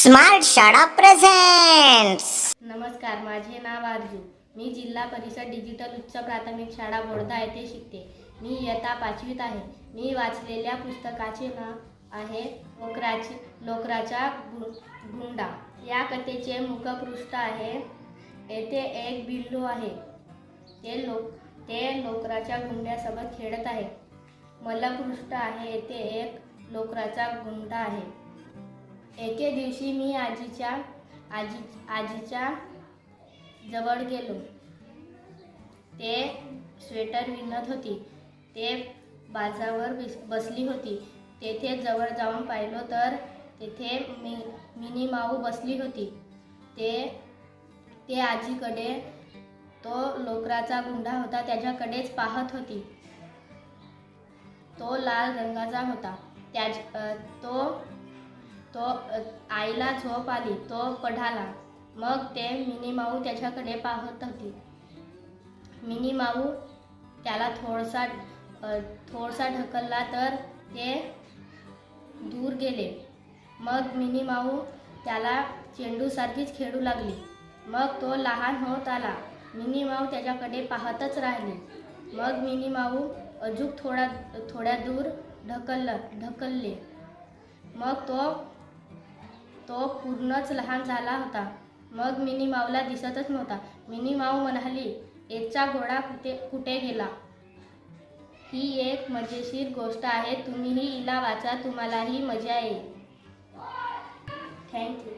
Smart शाळा presents नमस्कार माझे नाव आरजू. मी जिल्हा परिषद डिजिटल उच्च प्राथमिक शाळा बोर्धा येथे शिकते. मी इयत्ता पाचवीत आहे. मी वाचलेल्या पुस्तकाचे नाव आहे लोकराची लोकराचा गु गुंडा. या कथेचे मुखपृष्ठ आहे. येथे एक बिल्लू आहे. ते लोक ते लोकराच्या गुंड्यासोबत खेळत आहे. मलपृष्ठ आहे. येथे एक लोकराचा गुंडा आहे. एके दिवशी मी आजीच्या आजी आजीच्या जवळ गेलो. ते स्वेटर विणत होती. ते बाजावर बिस बसली होती. तेथे जवळ जाऊन पाहिलो तर तेथे मी मिनी माऊ बसली होती. ते ते आजीकडे तो लोकराचा गुंडा होता. त्याच्याकडेच पाहत होती. तो लाल रंगाचा होता. त्या तो तो आईला झोप आली तो पढाला. मग ते मिनी माऊ त्याच्याकडे पाहत होती. मिनी माऊ त्याला थोडसा थोडसा ढकलला तर ते दूर गेले. मग मिनी माऊ त्याला चेंडूसारखीच खेळू लागली. मग तो लहान होत आला. मिनी माऊ त्याच्याकडे पाहतच राहिली. मग मिनी माऊ अजून थोडा थोड्या दूर ढकललं ढकलले. मग तो तो पूर्णच लहान झाला होता. मग मिनी माऊला दिसतच नव्हता. मिनी माऊ म्हणाली याचा घोडा कुठे कुठे गेला? ही एक मजेशीर गोष्ट आहे. तुम्हीही हिला वाचा. तुम्हालाही मजा येईल. थँक्यू